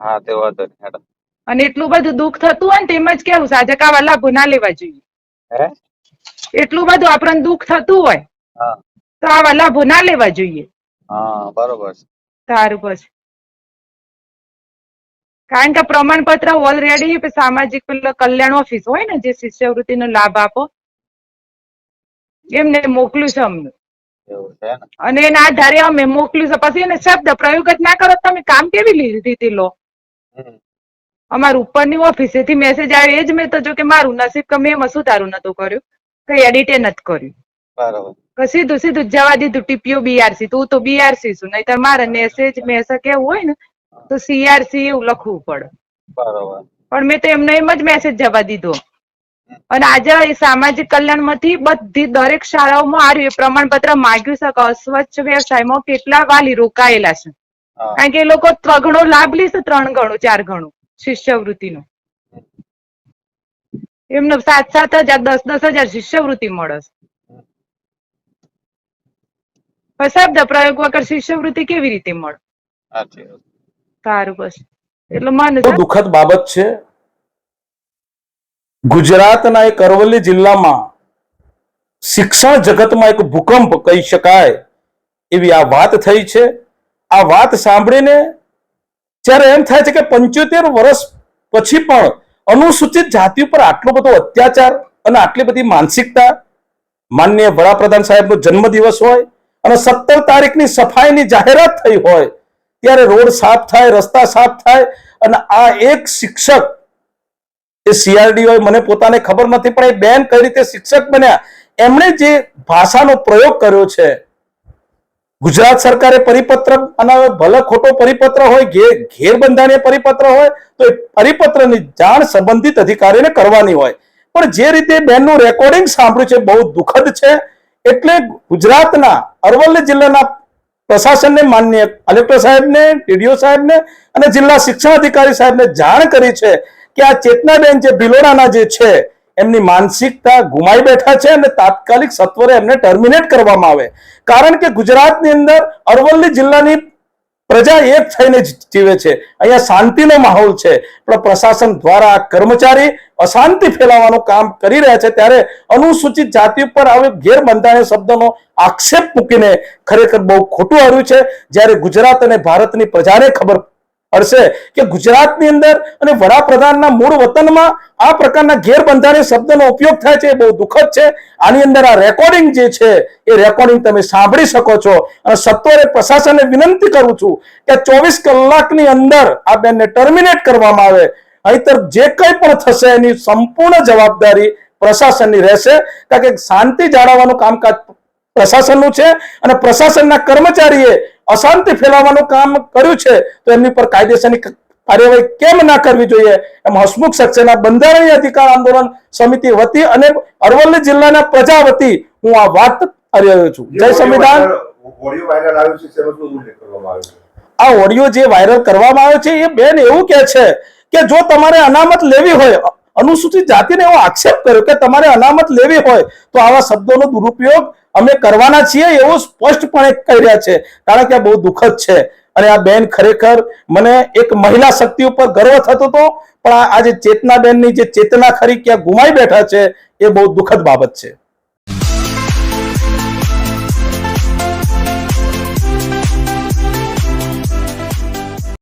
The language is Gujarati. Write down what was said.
હા તે વાંધો નહીં હેડો. અને એટલું બધું દુઃખ થતું હોય ને તેમ જ કેવું સાજે કાવા લાભો ના લેવા જોઈએ. હે? એટલું બધું આપણને દુઃખ થતું હોય હા. તો આ વાલા ના લેવા જોઈએ. હા બરોબર છે. સારું બસ. કારણ કે પ્રમાણપત્ર ઓલરેડી સામાજિક પેલો કલ્યાણ ઓફિસ હોય ને જે શિષ્યવૃત્તિનો લાભ આપો એમને મોકલ્યું છે અમને. અને એના આધારે અમે મોકલ્યું છે. પછી એને શબ્દ પ્રયોગ જ ના કરો તમે કામ કેવી રીતે લો. અમારું ઉપરની ઓફિસેથી મેસેજ આવ્યો એ જ મેં તો જો કે મારું નસીબ કે મેં શું તારું નતું કર્યું. કઈ એડિટે નથી કર્યું. બરાબર. સીધું સીધું જવા દીધું ટીપીઓ બીઆરસી તું તો બીઆરસી છું નહીતર મારે મેસેજ મેસેજ કેવું હોય ને તો સીઆરસી એવું લખવું પડે. બરોબર. પણ મેં તો એમને એમ જ મેસેજ જવા દીધો. અને આજે સામાજિક સામાજિક કલ્યાણમાંથી બધી દરેક શાળાઓમાં આ એ પ્રમાણપત્ર માંગ્યું છે કે અસ્વચ્છ વ્યવસાયમાં કેટલા વાલી રોકાયેલા છે. કારણ કે એ લોકો ત્રણ લાભ લેશે ત્રણ ગણું ચાર ગણું શિષ્યવૃત્તિનો. એમને સાત સાત હજાર દસ દસ હજાર શિષ્યવૃત્તિ મળશે શબ્દ પ્રયોગ વગર શિષ્યવૃત્તિ કેવી રીતે મળે? સારું બસ. એટલે મને દુઃખદ બાબત છે ગુજરાતના એક અરવલ્લી જિલ્લામાં શિક્ષણ જગતમાં એક ભૂકંપ કહી શકાય એવી આ વાત થઈ છે. આ વાત સાંભળીને જ્યારે એમ થાય છે કે પંચોતેર વર્ષ પછી પણ અનુસૂચિત જાતિ ઉપર આટલો બધો અત્યાચાર અને આટલી બધી માનસિકતા, માનનીય વડાપ્રધાન સાહેબનો જન્મદિવસ હોય અને સત્તર તારીખની સફાઈની જાહેરાત થઈ હોય, ત્યારે રોડ સાફ થાય, રસ્તા સાફ થાય અને આ એક શિક્ષક એ સીઆરડી હોય મને પોતાને ખબર નથી, પણ એ બેન કઈ રીતે શિક્ષક બન્યા? એમણે જે ભાષાનો પ્રયોગ કર્યો છે ગુજરાત સરકારે પરિપત્ર બનાવ્યો ભલે ખોટો પરિપત્ર હોય ઘેર બંધારણીય પરિપત્ર હોય, તો એ પરિપત્રની જાણ સંબંધિત અધિકારીને કરવાની હોય. પણ જે રીતે બેનનું રેકોર્ડિંગ સાંભળ્યું છે, બહુ દુઃખદ છે. એટલે ગુજરાતના, અરવલ્લી જિલ્લાના પ્રશાસનને માન્ય કલેક્ટર સાહેબને, ટીડીઓ સાહેબને અને જિલ્લા શિક્ષણ અધિકારી સાહેબને જાણ કરી છે કે આ ચેતનાબેન જે ભિલોડાના જે છે એમની માનસિકતા ગુમાઈ બેઠા છે અને તાત્કાલિક સત્વરે એમને ટર્મિનેટ કરવામાં આવે. કારણ કે ગુજરાતની અંદર અરવલ્લી જિલ્લાની પ્રજા એક થઈને જીવે છે. અહીંયા શાંતિનો માહોલ છે. પણ પ્રશાસન દ્વારા કર્મચારી અશાંતિ ફેલાવવાનું કામ કરી રહ્યા છે. ત્યારે અનુસૂચિત જાતિ ઉપર આવે ગેરબંધારણ શબ્દનો આક્ષેપ મૂકીને ખરેખર બહુ ખોટું આવ્યું છે. જ્યારે ગુજરાત અને ભારતની પ્રજાને ખબર પડશે કે ગુજરાતની અંદર અને વડાપ્રધાનના મૂળ વતનમાં આ પ્રકારના ગેરબંધારણીય શબ્દનો ઉપયોગ થાય છે, એ બહુ દુઃખદ છે. આની અંદર આ રેકોર્ડિંગ જે છે, એ રેકોર્ડિંગ તમે સાંભળી શકો છો. અને સત્વરે પ્રશાસનને વિનંતી કરું છું કે ચોવીસ કલાકની અંદર આ બેનને ટર્મિનેટ કરવામાં આવે. અહીંતર જે કંઈ પણ થશે, એની સંપૂર્ણ જવાબદારી પ્રશાસનની રહેશે. કારણ કે શાંતિ જાળવવાનું કામકાજ પ્રશાસનનું છે અને પ્રશાસનના કર્મચારીએ અશાંતિ ફેલાવવાનું કામ કર્યું છે તો એમની પર કાયદેસરની કાર્યવાહી કેમ ના કરવી જોઈએ? એમ હસમુખ સક્સેના બંધારણીય અધિકાર આંદોલન સમિતિ વતી અને અરવલ્લી જિલ્લાના પ્રજા વતી હું આ વાત કરી રહ્યો છું. જય સંવિધાન. આ ઓડિયો જે વાયરલ કરવામાં આવ્યો છે એ બેન એવું કે છે કે જો તમારે અનામત લેવી હોય અનુસૂચિત જાતિને એવો આક્ષેપ કર્યો કે તમારે અનામત લેવી હોય તો આવા શબ્દોનો દુરુપયોગ અમે કરવાના છીએ એવું સ્પષ્ટપણે કહી રહ્યા છે. કારણ કે આ બહુ દુઃખદ છે. અને આ બેન ખરેખર મને એક મહિલા શક્તિ ઉપર ગર્વ થતો હતો, પણ આ આજે ચેતનાબેનની જે ચેતના ખરી ક્યાં ગુમાઈ બેઠા છે, એ બહુ દુઃખદ બાબત છે.